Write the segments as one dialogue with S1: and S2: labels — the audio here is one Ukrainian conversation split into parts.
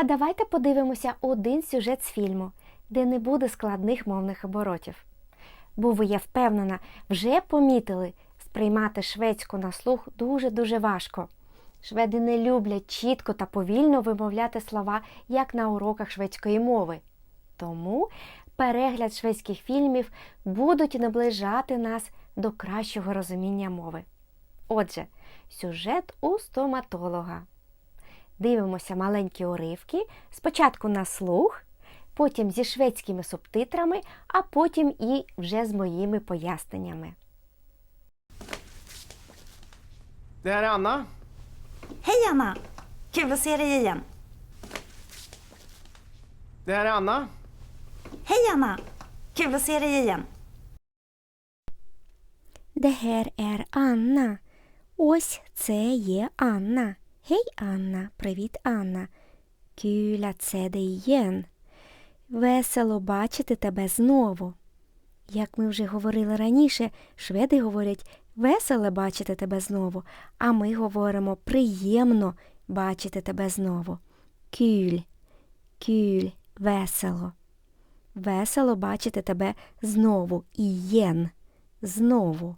S1: А давайте подивимося один сюжет з фільму, де не буде складних мовних оборотів. Бо ви, я впевнена, вже помітили, сприймати шведську на слух дуже-дуже важко. Шведи не люблять чітко та повільно вимовляти слова, як на уроках шведської мови. Тому перегляд шведських фільмів будуть наближати нас до кращого розуміння мови. Отже, сюжет у стоматолога. Дивимося маленькі уривки, спочатку на слух, потім зі шведськими субтитрами, а потім і вже з моїми поясненнями.
S2: Det här är Anna.
S3: Hej Anna! Kul att se dig igen.
S2: Det här är Anna.
S3: Hej Anna! Kul att se dig igen.
S1: Det här är Anna. Ось це є Анна. Гей, Анна, привіт, Анна. Se dig igen. Весело бачити тебе знову. Як ми вже говорили раніше, шведи говорять весело бачити тебе знову, а ми говоримо приємно бачити тебе знову. Кюль, кюль, весело. Весело бачити тебе знову. Ієн. Знову.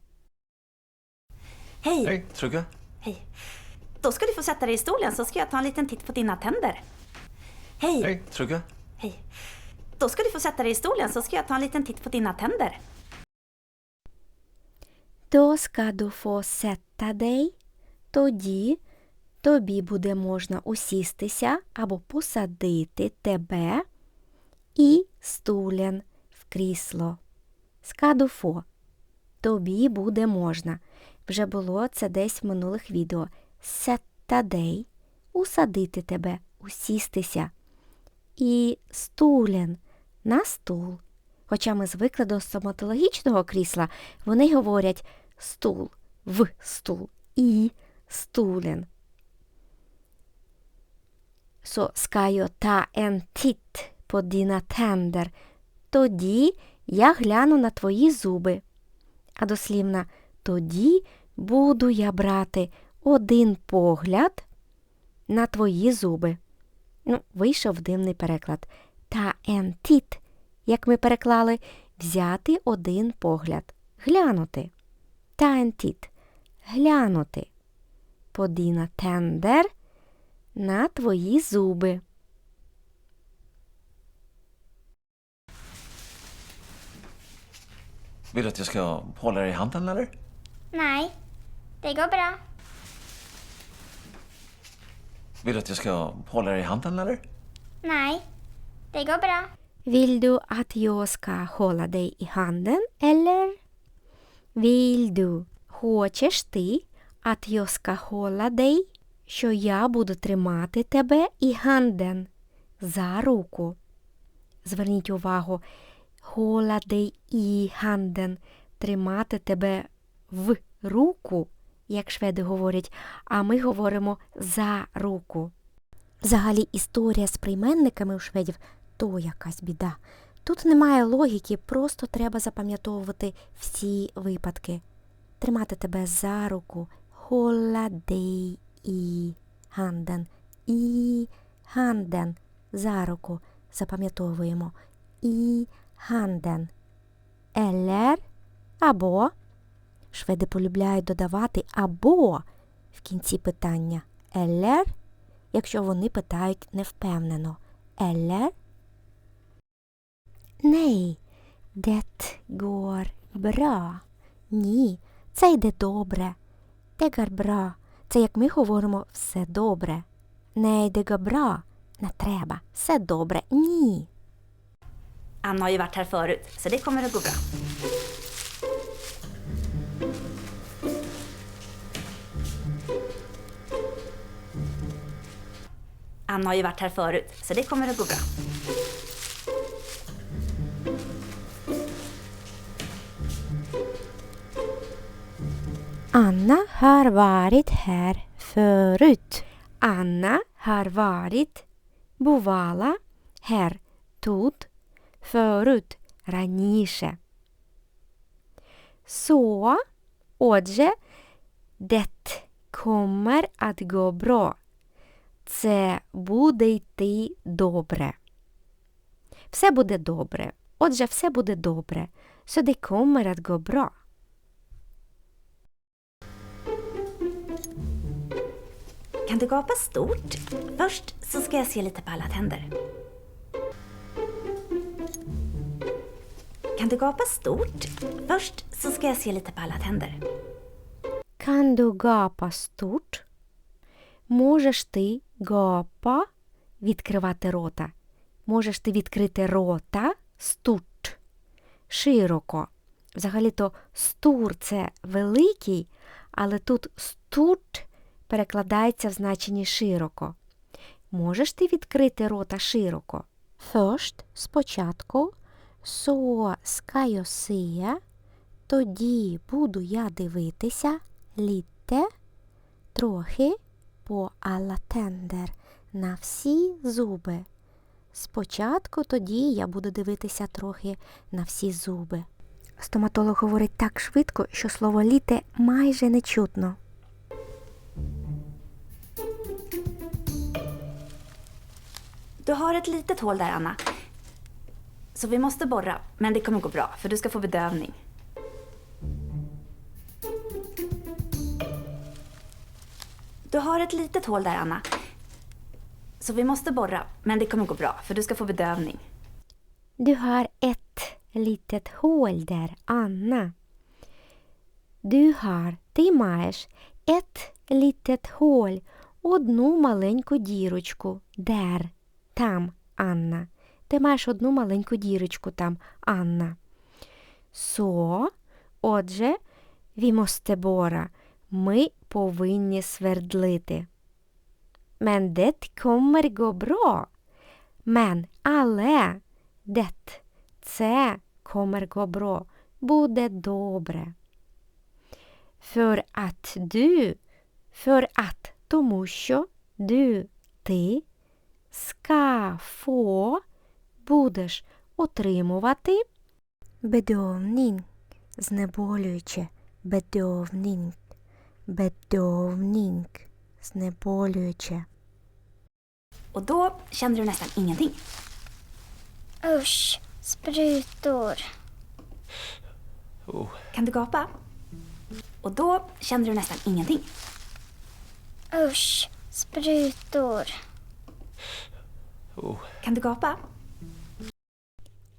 S3: Hej!
S4: Hej, Trygge.
S3: Hej! Då ska du få sätta dig i stolen så ska jag ta en liten titt på dina tänder. Hej!
S4: Hej, Trygge.
S3: Hej! Då ska du få sätta dig i stolen så ska jag ta en liten titt på dina tänder.
S1: То ska du få сетта дей, тоді тобі буде можна усістися або посадити тебе і стулен в крісло. Скадуфо. Тобі буде можна. Вже було це десь в минулих відео. Сетта дей усадити тебе, усістися. І стулен на стул. Хоча ми звикли до стоматологічного крісла, вони говорять стул, в стул і стулен. Så ska jag ta dina tänder. Тоді я гляну на твої зуби. А дослівна тоді буду я брати один погляд на твої зуби. Ну, вийшов дивний переклад. Та titt, як ми переклали, взяти один погляд, глянути. Та titt, глянути. Dina tänder на твої зуби.
S4: Vill du att jag ska hålla dig i handen eller?
S5: Nej, det går bra.
S4: Vill du att jag ska hålla dig i handen eller?
S5: Nej, det går bra.
S1: Vill du att jag ska hålla dig i handen eller? Vill du, хочеш ти, att jag ska hålla dig, що я буду тримати тебе і ганден за руку. Зверніть увагу, hålla dig і ганден тримати тебе в руку, Як шведи говорять, а ми говоримо за руку. Взагалі історія з прийменниками у шведів то якась біда. Тут немає логіки, просто треба запам'ятовувати всі випадки. Тримати тебе за руку, dig і handen, і handen, за руку запам'ятовуємо. І handen. Eller або. Шведи полюбляють додавати або в кінці питання. Eller, якщо вони питають невпевнено. Eller Nej, det går bra. Ні, це йде добре. Det går. Це як ми говоримо все добре. Nej, det går bra. Не треба. Все добре. Ні.
S3: Anna har ju varit förut, så det kommer att gå bra. Anna har ju varit här förut, så det kommer att gå bra.
S1: Anna har varit här förut. Anna har varit бувала här тут förut раніше. Så, отже, det kommer att gå bra. Це буде йти добре. Все буде добре. Отже, все буде добре. Så det kommer att gå bra.
S3: Kan du gapa stort? Först så ska jag se lite på alla tänder. Kan du gapa stort? Först så ska jag se lite på alla tänder.
S1: Kan du гапа стуч? Можеш ти гапа відкривати рота? Можеш ти відкрити рота стуч широко. Взагалі-то стур це великий, але тут стуч перекладається в значенні широко. Можеш ти відкрити рота широко? Först – спочатку, jag se, тоді буду я дивитися lite, трохи по tänder, на всі зуби. Спочатку тоді я буду дивитися трохи на всі зуби. Стоматолог говорить так швидко, що слово літе майже не чутно.
S3: Du har ett litet hål där, Anna. Så vi måste borra, men det kommer gå bra, för du ska få bedövning. Du har ett litet hål där, Anna. Så vi måste borra, men det kommer gå bra, för du ska få bedövning.
S1: Du har ett litet hål där, Anna. Du har, ти маєш, ett litet hål, одну маленьку дірочку. Дер, там, Анна. Ти маєш одну маленьку дірочку там, Анна. Så, отже, vi måste borra. Ми повинні свердлити. Men det kommer gå bra. Men, але, det, це kommer gå bra. Буде добре. För att du, för att, тому що, du, ти, ska få, будеш отримувати, bedövning, знеболююче, bedövning, bedövning, snöbollöke.
S3: Och då kände du nästan ingenting.
S5: Usch, sprutor.
S4: Oh.
S3: Kan du gapa? Och då kände du nästan ingenting.
S5: Usch, sprutor.
S4: Oh.
S3: Kan du gapa?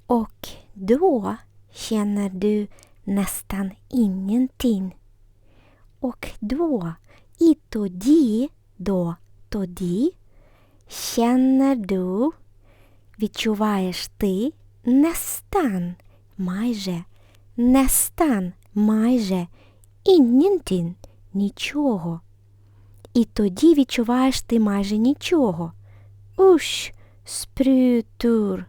S1: Och då känner du nästan ingenting. Och då, і тоді, до, тоді, känner du, відчуваєш ти, nästan, майже, nästan, майже, ingenting, нічого. І тоді відчуваєш ти майже нічого. Уш, спрютур.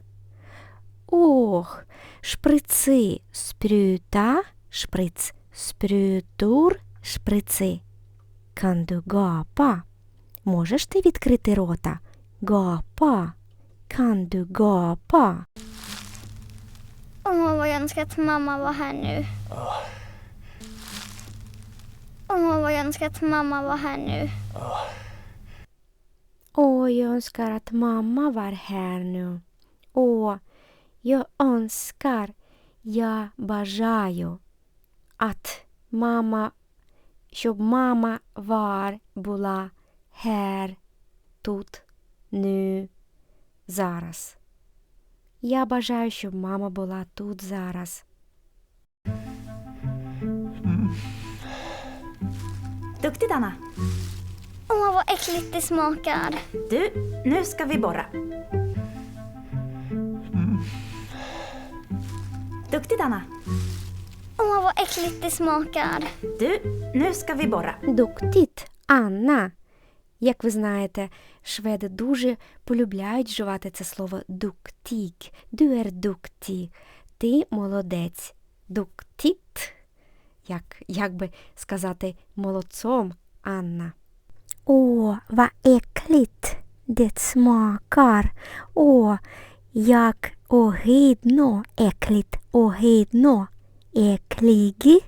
S1: Ох, шприци, спрюта, шприц, спрютур, шприци. Kan du gapa? Можеш ти відкрити рота? Gapa. Kan du gapa?
S5: Åh, vad jag önskar att mamma var här nu. Åh, vad jag önskar att mamma var här nu.
S1: Åh, jag önskar att mamma var här nu. Åh, jag önskar, jag бажаю, att mamma, щоб мама var, була här, тут, nu, зараз. Я бажаю, щоб мама була тут зараз.
S3: Duktigt, Anna.
S5: Åh, vad äckligt det smakar.
S3: Du, nu ska vi borra. Duktigt, Anna.
S5: Åh, vad äckligt det smakar.
S3: Du, nu ska vi borra.
S1: Дуктіт, Анна. Як ви знаєте, шведи дуже полюбляють вживати це слово дуктік. Du. Ти молодець. Дуктіт. Як, як би сказати молодцом, Анна. О, vad äckligt det smakar. О, як огидно, екліт, огидно, еклігі.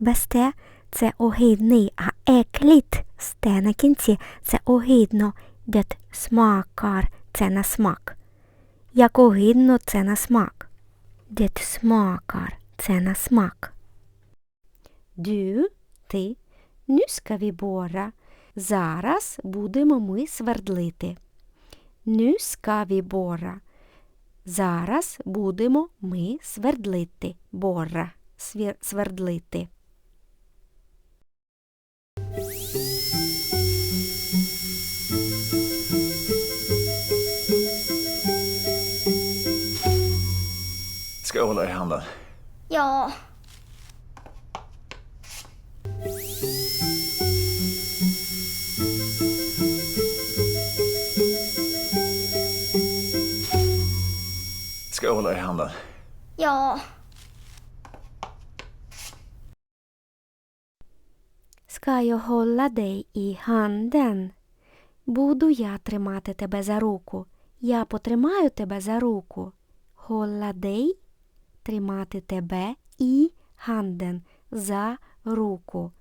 S1: Без те це огидний, а екліт з те на кінці це огидно. Det smakar це на смак. Як огидно це на смак. Det smakar це на смак. Du, ти, vi borra. Зараз будемо ми свердлити. Vi borra. Зараз будемо ми свердлити. Борра. свер Свердлити.
S4: Ska jag hålla i handen?
S5: Ja.
S4: Ska jag hålla i handen?
S5: Ja.
S1: Ska jag hålla dig i handen? Буду я тримати тебе за руку. Я потримаю тебе за руку. Hålla dig – тримати тебе і handen – за руку.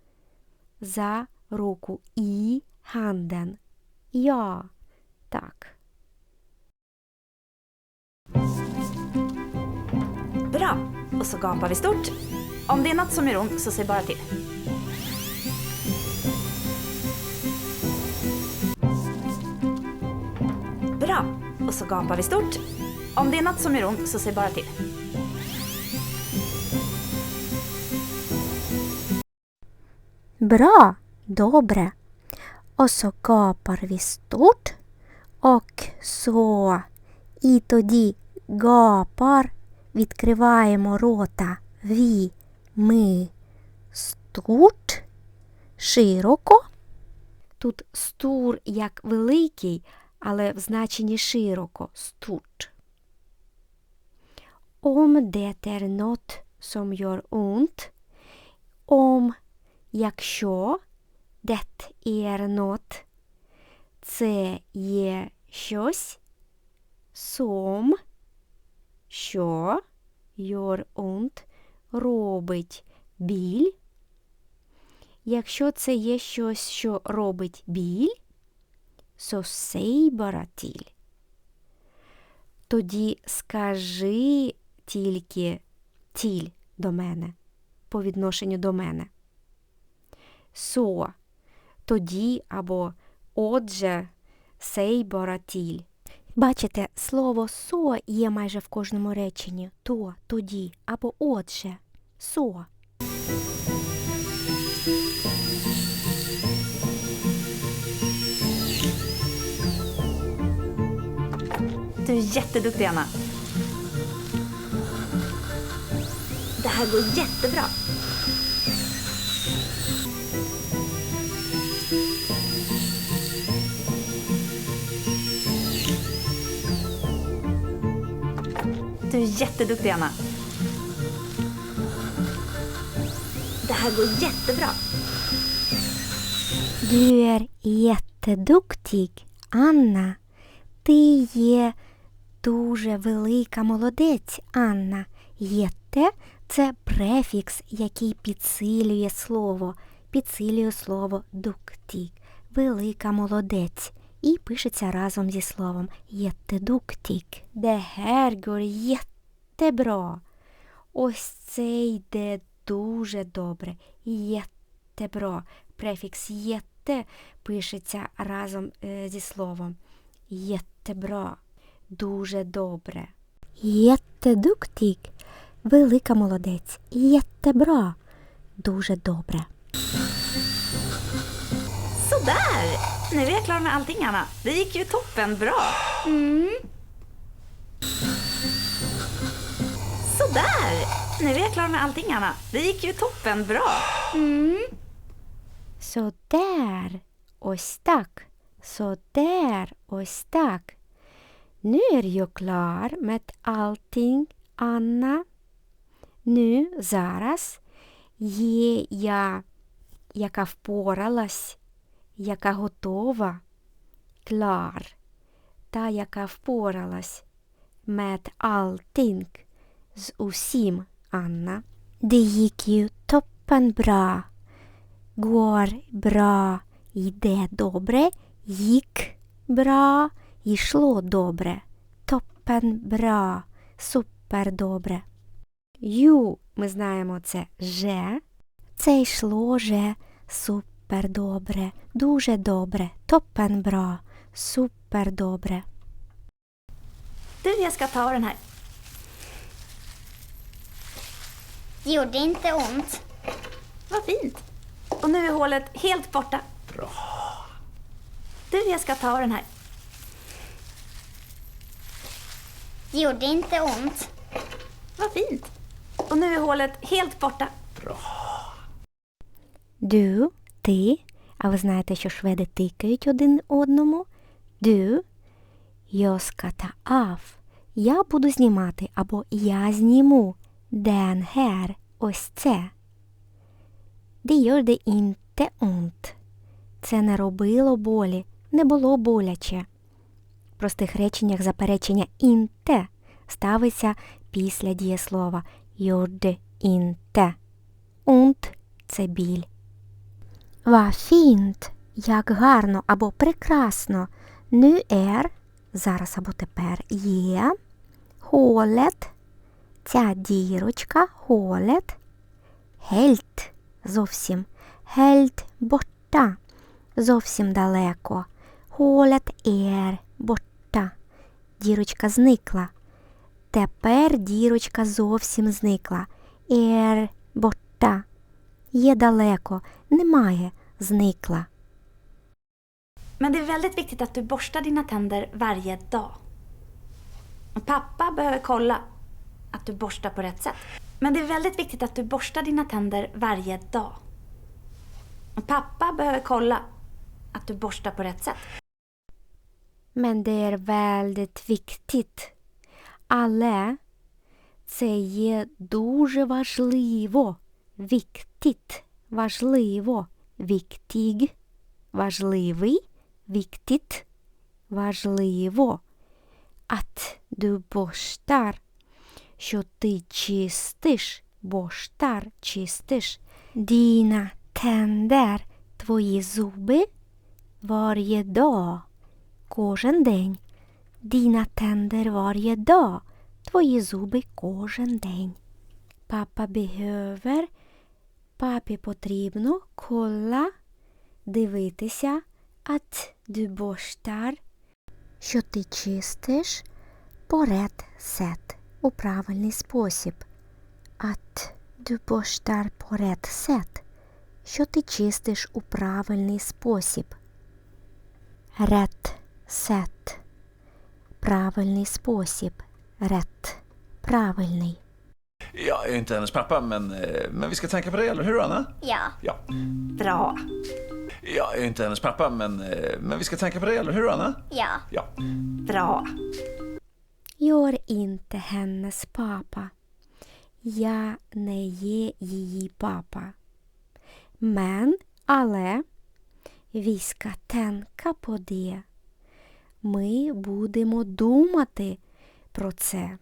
S1: За руку і handen. Ja, так.
S3: Och så gapar vi stort. Om det är något som gör ont så säg bara till. Bra. Och så gapar vi stort. Om det är något som gör ont så säg bara till.
S1: Bra, добре. Och så gapar vi stort. Och så. І тоді гапар. Відкриваємо рота. Ві. Ми. Стут. Широко. Тут стур як великий, але в значенні широко. Стут. Om det är något som gör якщо det är це є щось, som, що, ont, робить біль. Якщо це є щось, що робить біль, så säg. Тоді скажи тільки тіль до мене, по відношенню до мене. Så. Тоді або отже, сей боротіль. Бачите, слово со є майже в кожному реченні. То, тоді або отже. Со.
S3: Du är jätteduktig, Anna. Det här går jättebra. Du är jätteduktig, Anna. Det här går jättebra.
S1: Du är jätteduktig, Анна. Ти є дуже велика молодець, Анна. Єте це префікс, який підсилює слово. Підсилює слово дуктік. Велика молодець. І пишеться разом зі словом. Det här går jättebra. Ось це йде дуже добре. Jättebra. Префікс єте пишеться разом е, зі словом. Jättebra. Дуже добре. Jätteduktig. Велика молодець. Jättebra. Дуже добре.
S3: Sådär! Nu är jag klar med allting, Anna. Det gick ju toppen bra.
S5: Mm.
S3: Sådär! Nu är jag klar med allting, Anna. Det gick ju toppen bra.
S5: Mm.
S1: Så där. Ось так. Så där. Ось так. Nu är jag klar med allting, Anna. Nu, зараз, є я, яка впоралась, яка готова. Klar. Та, яка впоралась. Med allting. З усім, Анна. Det gick ju toppen bra. Går. Йде добре. Їк Бра. Йшло добре. Toppen бра. Супер добре. Ю, ми знаємо, це же. Це йшло же. Супер Superdobre, duże dobre, toppen bra, superdobre.
S3: Du, jag ska ta den här.
S5: Det Gjorde inte ont.
S3: Vad fint. Och nu är hålet helt borta. Bra. Du, jag ska ta den här.
S5: Det Gjorde inte ont.
S3: Vad fint. Och nu är hålet helt borta. Bra.
S1: Du, ти. А ви знаєте, що шведи тикають один одному. Ska ta av. Я буду знімати або я зніму. Den här. Ось це. Det gjorde inte. Це не робило болі, не було боляче. В простих реченнях заперечення inte ставиться після дієслова gjorde inte. Und – це біль. Vad fint, як гарно або прекрасно. Nu är, зараз або тепер є, hålet, ця дірочка, hålet, helt, зовсім, helt borta, зовсім далеко. Hålet är borta, дірочка зникла. Тепер дірочка зовсім зникла. Är borta. Є далеко, немає, зникла.
S3: Men det är väldigt viktigt att du borstar dina tänder varje dag. Och pappa behöver kolla att du borstar på rätt sätt. Men det är väldigt viktigt att du borstar dina tänder varje dag. Och pappa behöver kolla att du borstar på rätt sätt.
S1: Men det är väldigt viktigt. Але це є дуже важливо. Viktigt. Важливо. Viktig. Важливий. Viktigt. Важливо. Att du borstar. Що ти чистиш. Borstar. Чистиш. Dina tänder. Твої зуби. Varje dag. Кожен день. Dina tänder varje dag. Твої зуби кожен день. Папа behöver. Папі потрібно kolla. Дивитися. Du borstar. Що ти чистиш. Rätt sätt. У правильний спосіб. Borstar på rätt sätt. Що ти чистиш у правильний спосіб. Rätt sätt. Правильний спосіб. Rätt. Правильний.
S4: Jag är inte hennes pappa, men, eh, men vi ska tänka på det, eller hur Anna?
S5: Ja.
S4: Ja.
S3: Bra.
S4: Jag är inte hennes pappa, men, eh, men vi ska tänka på det, eller hur Anna?
S5: Ja.
S4: Ja.
S3: Bra.
S1: Gör inte hennes pappa. Я не є її папа. Men, але, vi ska tänka på det. Ми будемо думати про це.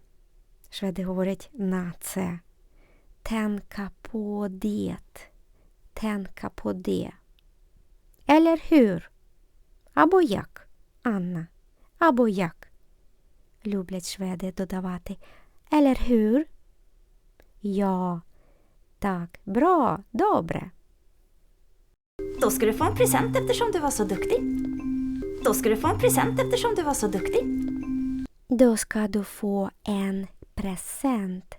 S1: Шведи говорять на це. Tänka på det. Tänka på det. Eller hur? Або як, Анна? Або як? люблять шведи додавати. Eller hur? Ja. Так, bra, добре.
S3: Då ska du få en present eftersom du var så duktig. Då ska du få en present eftersom du var så duktig.
S1: Då ska du få en present.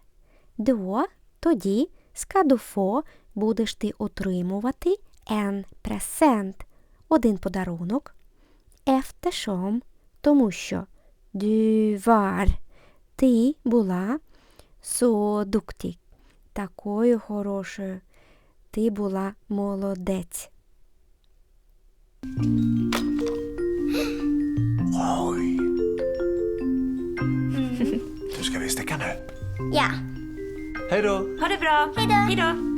S1: Då, тоді, du få, будеш ти отримувати en present. Один подарунок. Eftersom, тому що var, ти була duktig. Такою хорошою. Ти була молодець.
S5: Ja.
S4: Hej då!
S3: Ha det bra.
S5: Hej då.
S3: Hej då.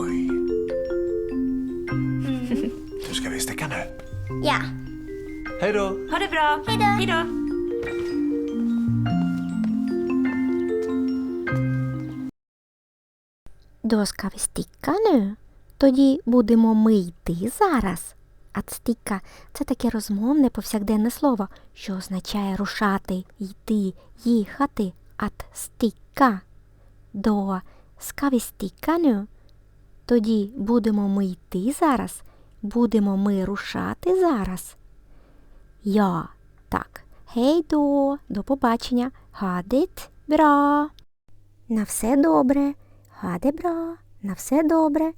S4: Oj. Du, ska vi sticka nu?
S5: Ja.
S4: Hej då!
S3: Ha det bra.
S5: Hej då.
S3: Hej då.
S1: Då ska vi sticka nu. Тоді будемо ми йти зараз. Sticka – це таке розмовне повсякденне слово, що означає рушати, йти, їхати. Då ska vi. Тоді будемо ми йти зараз. Будемо ми рушати зараз. Я. Так. Hej då. До побачення. Det bra. На все добре. Det bra. На все добре.